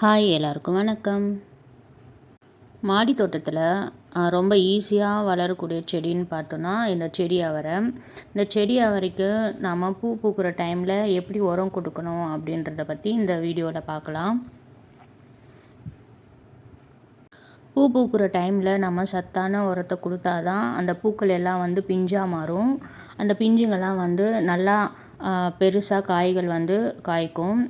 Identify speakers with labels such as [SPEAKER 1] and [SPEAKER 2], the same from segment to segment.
[SPEAKER 1] Hi எல்லாருக்கும் வணக்கம். மாடி தோட்டத்தில் ரொம்ப ஈஸியாக வளரக்கூடிய செடின்னு பார்த்தோன்னா இந்த செடி அவரை. இந்த செடி அவரைக்கு நம்ம பூ பூக்கிற டைமில் எப்படி உரம் கொடுக்கணும் அப்படின்றத பற்றி இந்த வீடியோவில் பார்க்கலாம். பூ பூக்கிற டைமில் நம்ம சத்தான உரத்தை கொடுத்தா தான் அந்த பூக்கள் எல்லாம் வந்து பிஞ்சாக மாறும். அந்த பிஞ்சுங்கள்லாம் வந்து நல்லா பெருசாக காய்கள் வந்து காய்க்கும்.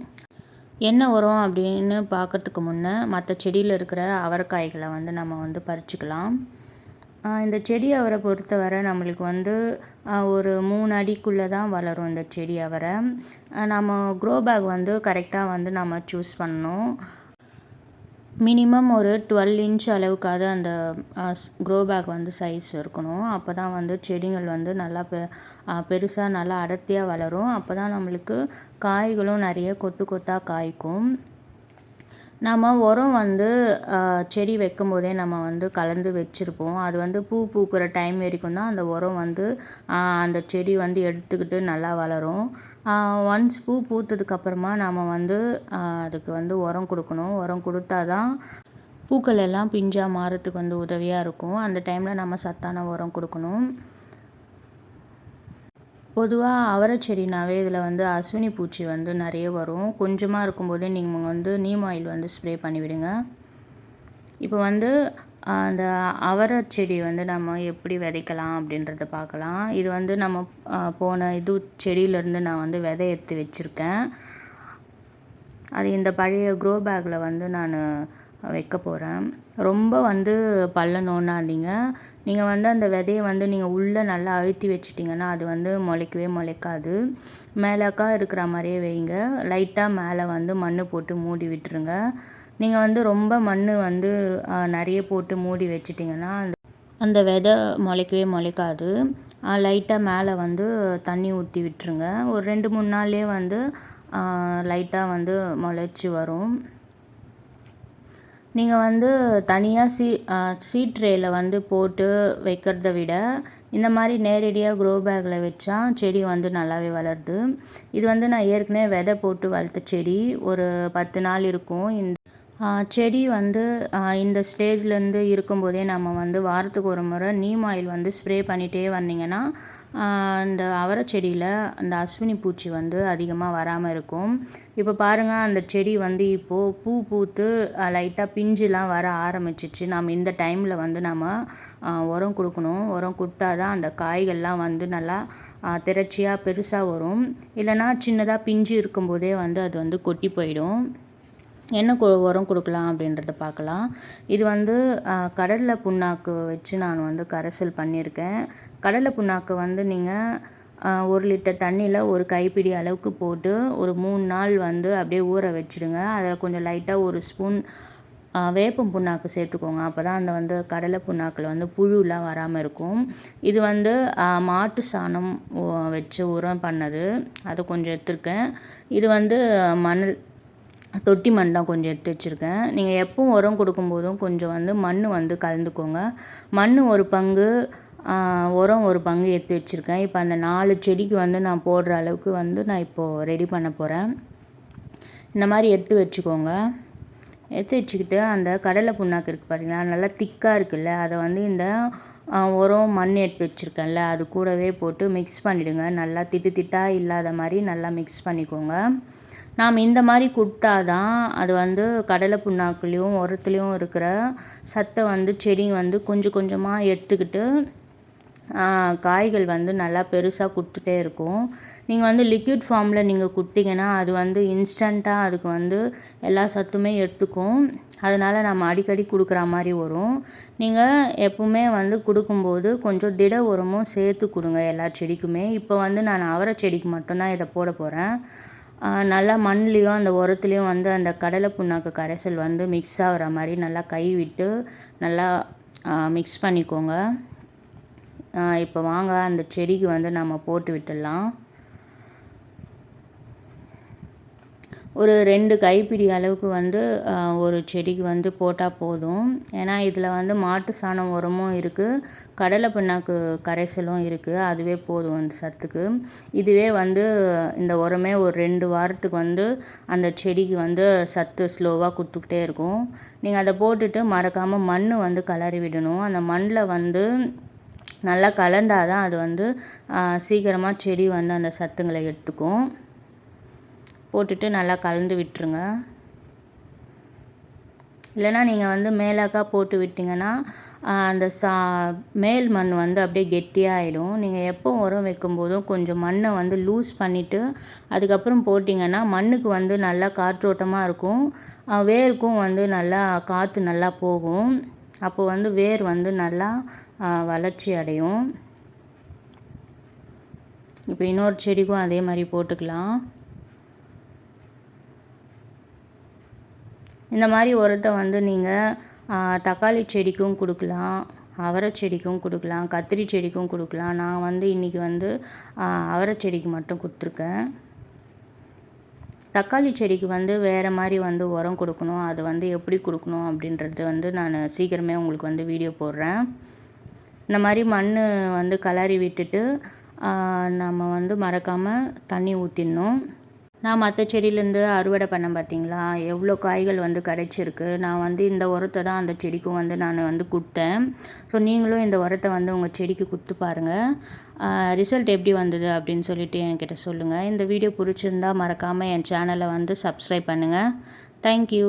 [SPEAKER 1] என்ன உரம் அப்படின்னு பார்க்குறதுக்கு முன்னே மற்ற செடியில் இருக்கிற அவரைக்காய்களை வந்து நம்ம வந்து பறிச்சுக்கலாம். இந்த செடி அவரை பொறுத்தவரை நம்மளுக்கு வந்து ஒரு மூணு அடிக்குள்ளே தான் வளரும் இந்த செடி அவரை. நம்ம க்ரோ பேக் வந்து கரெக்டாக வந்து நம்ம சூஸ் பண்ணணும். மினிமம் ஒரு டுவெல் இன்ச் அளவுக்காவது அந்த க்ரோ பேக் வந்து சைஸ் இருக்கணும். அப்போ தான் வந்து செடிகள் வந்து நல்லா பெ பெருசாக நல்லா அடர்த்தியாக வளரும். அப்போ தான் நம்மளுக்கு காய்களும் நிறைய கொத்து கொத்தாக காய்க்கும். நம்ம உரம் வந்து செடி வைக்கும் போதே நம்ம வந்து கலந்து வச்சுருப்போம். அது வந்து பூ பூக்கிற டைம் வரைக்கும் தான் அந்த உரம் வந்து அந்த செடி வந்து எடுத்துக்கிட்டு நல்லா வளரும். ஒன்ஸ் பூ பூத்ததுக்கப்புறமா நாம் வந்து அதுக்கு வந்து உரம் கொடுக்கணும். உரம் கொடுத்தா தான் பூக்கள் எல்லாம் பிஞ்சாக மாறத்துக்கு வந்து உதவியாக இருக்கும். அந்த டைமில் நம்ம சத்தான உரம் கொடுக்கணும். பொதுவாக அவரை செடினாவே இதில் வந்து அஸ்வினி பூச்சி வந்து நிறைய வரும். கொஞ்சமாக இருக்கும்போதே நீங்கள் வந்து நீம் ஆயில் வந்து ஸ்ப்ரே பண்ணிவிடுங்க. இப்போ வந்து அந்த அவரை செடி வந்து நம்ம எப்படி விதைக்கலாம் அப்படின்றத பார்க்கலாம். இது வந்து நம்ம போன இது செடியிலேருந்து நான் வந்து விதை எடுத்து வச்சுருக்கேன். அது இந்த பழைய க்ரோ பேக்கில் வந்து நான் வைக்க போகிறேன் ரொம்ப வந்து பள்ளம் நோண்டாதீங்க. நீங்கள் வந்து அந்த விதையை வந்து நீங்கள் உள்ளே நல்லா அழுத்தி வச்சிட்டிங்கன்னா அது வந்து முளைக்கவே முளைக்காது. மேலேக்கா இருக்கிற மாதிரியே வைங்க. லைட்டாக மேலே வந்து மண் போட்டு மூடி விட்டுருங்க. நீங்கள் வந்து ரொம்ப மண் வந்து நிறைய போட்டு மூடி வச்சிட்டிங்கன்னா அந்த விதை முளைக்கவே முளைக்காது. லைட்டாக மேலே வந்து தண்ணி ஊற்றி விட்டுருங்க. ஒரு ரெண்டு மூணு நாள்லேயே வந்து லைட்டாக வந்து முளைச்சி வரும். நீங்கள் வந்து தனியாக சீ சீட் ட்ரேயில் வந்து போட்டு வைக்கிறத விட இந்த மாதிரி நேரடியாக க்ரோ பேக்கில் வச்சா செடி வந்து நல்லாவே வளருது. இது வந்து நான் ஏற்கனவே விதை போட்டு வளர்த்த செடி ஒரு பத்து நாள் இருக்கும். இந்த செடி வந்து இந்த ஸ்டேஜ்லேருந்து இருக்கும்போதே நம்ம வந்து வாரத்துக்கு ஒரு முறை நீம் ஆயில் வந்து ஸ்ப்ரே பண்ணிகிட்டே வந்தீங்கன்னா அந்த அவரை செடியில் அந்த அஸ்வினி பூச்சி வந்து அதிகமாக வராமல் இருக்கும். இப்போ பாருங்கள் அந்த செடி வந்து இப்போது பூ பூத்து லைட்டாக பிஞ்சுலாம் வர ஆரம்பிச்சிச்சு. நம்ம இந்த டைமில் வந்து நம்ம உரம் கொடுக்கணும். உரம் கொடுத்தா தான் அந்த காய்கள்லாம் வந்து நல்லா திரட்சியாக பெருசாக வரும். இல்லைனா சின்னதாக பிஞ்சு இருக்கும்போதே வந்து அது வந்து கொட்டி போயிடும். என்ன கொ உரம் கொடுக்கலாம் அப்படின்றத பார்க்கலாம். இது வந்து கடலை புண்ணாக்கு வச்சு நான் வந்து கரைசல் பண்ணியிருக்கேன். கடலை புண்ணாக்கு வந்து நீங்கள் ஒரு லிட்டர் தண்ணியில் ஒரு கைப்பிடி அளவுக்கு போட்டு ஒரு மூணு நாள் வந்து அப்படியே ஊற வச்சுடுங்க. அதில் கொஞ்சம் லைட்டாக ஒரு ஸ்பூன் வேப்பம் புண்ணாக்கு சேர்த்துக்கோங்க. அப்போ தான் அந்த வந்து கடலை புண்ணாக்கில் வந்து புழுலாம் வராமல் இருக்கும். இது வந்து மாட்டு சாணம் வச்சு உரம் பண்ணது. அதை கொஞ்சம் எடுத்துருக்கேன். இது வந்து மணல் தொட்டி மண் தான் கொஞ்சம் எடுத்து வச்சுருக்கேன். நீங்கள் எப்பவும் உரம் கொடுக்கும்போதும் கொஞ்சம் வந்து மண் வந்து கலந்துக்கோங்க. மண் ஒரு பங்கு உரம் ஒரு பங்கு எடுத்து வச்சுருக்கேன். இப்போ அந்த நாலு செடிக்கு வந்து நான் போடுற அளவுக்கு வந்து நான் இப்போது ரெடி பண்ண போகிறேன் இந்த மாதிரி எடுத்து வச்சுக்கோங்க. எடுத்து வச்சுக்கிட்டு அந்த கடலை புண்ணாக்கு இருக்குது பார்த்தீங்களா நல்லா திக்காக இருக்குல்ல அதை வந்து இந்த உரம் மண் எடுத்து வச்சுருக்கேன்ல அது கூடவே போட்டு மிக்ஸ் பண்ணிவிடுங்க நல்லா திட்டு திட்டாக இல்லாத மாதிரி நல்லா மிக்ஸ் பண்ணிக்கோங்க. நாம் இந்த மாதிரி கொடுத்தா தான் அது வந்து கடலை புண்ணாக்குலேயும் உரத்துலேயும் இருக்கிற சத்தை வந்து செடி வந்து கொஞ்சம் கொஞ்சமாக எடுத்துக்கிட்டு காய்கள் வந்து நல்லா பெருசாக கொடுத்துட்டே இருக்கும். நீங்கள் வந்து லிக்விட் ஃபார்மில் நீங்கள் கொடுத்தீங்கன்னா அது வந்து இன்ஸ்டண்ட்டாக அதுக்கு வந்து எல்லா சத்துமே எடுத்துக்கும். அதனால் நம்ம அடிக்கடி கொடுக்குற மாதிரி வரும். நீங்கள் எப்பவுமே வந்து கொடுக்கும்போது கொஞ்சம் திட உரமும் சேர்த்து கொடுங்க எல்லா செடிக்குமே. இப்போ வந்து நான் அவரை செடிக்கு மட்டும்தான் இதை போட போகிறேன் நல்லா மண்லேயும் அந்த உரத்துலேயும் வந்து அந்த கடலை புண்ணாக்கு கரைசல் வந்து மிக்ஸ் ஆகிற மாதிரி நல்லா கை விட்டு நல்லா மிக்ஸ் பண்ணிக்கோங்க. இப்போ வாங்க அந்த செடிக்கு வந்து நம்ம போட்டு விட்டுடலாம். ஒரு ரெண்டு கைப்பிடி அளவுக்கு வந்து ஒரு செடிக்கு வந்து போட்டால் போதும். ஏன்னா இதில் வந்து மாட்டு சாணம் உரமும் இருக்குது கடலை பிண்ணாக்கு கரைசலும் இருக்குது அதுவே போதும் அந்த சத்துக்கு. இதுவே வந்து இந்த உரமே ஒரு ரெண்டு வாரத்துக்கு வந்து அந்த செடிக்கு வந்து சத்து ஸ்லோவாக கொடுத்துக்கிட்டே இருக்கும். நீங்கள் அதை போட்டுட்டு மறக்காமல் மண் வந்து கலறி விடணும். அந்த மண்ணில் வந்து நல்லா கலந்தால் தான் அது வந்து சீக்கிரமாக செடி வந்து அந்த சத்துங்களை எடுத்துக்கும். போட்டுட்டு நல்லா கலந்து விட்டுருங்க. இல்லைனா நீங்கள் வந்து மேலாக்கா போட்டு விட்டிங்கன்னா அந்த சா மேல் மண் வந்து அப்படியே கெட்டியாகிடும் நீங்கள் எப்போ உரம் வைக்கும்போதும் கொஞ்சம் மண்ணை வந்து லூஸ் பண்ணிவிட்டு அதுக்கப்புறம் போட்டிங்கன்னா மண்ணுக்கு வந்து நல்லா காற்றோட்டமாக இருக்கும். வேருக்கும் வந்து நல்லா காற்று நல்லா போகும். அப்போ வந்து வேர் வந்து நல்லா வளர்ச்சி அடையும். இப்போ இன்னொரு செடிக்கும் அதே மாதிரி போட்டுக்கலாம். இந்த மாதிரி உரத்தை வந்து நீங்கள் தக்காளி செடிக்கும் கொடுக்கலாம் அவரை செடிக்கும் கொடுக்கலாம் கத்திரி செடிக்கும் கொடுக்கலாம். நான் வந்து இன்றைக்கி வந்து அவரை செடிக்கு மட்டும் கொடுத்துருக்கேன். தக்காளி செடிக்கு வந்து வேறு மாதிரி வந்து உரம் கொடுக்கணும். அது வந்து எப்படி கொடுக்கணும் அப்படின்றது வந்து நான் சீக்கிரமே உங்களுக்கு வந்து வீடியோ போடுறேன். இந்த மாதிரி மண் வந்து கலரி விட்டுட்டு நம்ம வந்து மறக்காமல் தண்ணி ஊற்றிடணும் நான் மற்ற செடியிலேருந்து அறுவடை பண்ணேன் பார்த்தீங்களா எவ்வளோ காய்கள் வந்து கிடச்சிருக்கு நான் வந்து இந்த உரத்தை தான் அந்த செடிக்கும் வந்து நான் வந்து கொடுத்தேன். ஸோ நீங்களும் இந்த உரத்தை வந்து உங்கள் செடிக்கு கொடுத்து பாருங்கள் ரிசல்ட் எப்படி வந்தது அப்படின்னு சொல்லிட்டு என்கிட்ட சொல்லுங்கள் இந்த வீடியோ பிடிச்சிருந்தா மறக்காமல் என் சேனலை வந்து சப்ஸ்கிரைப் பண்ணுங்கள் தேங்க்யூ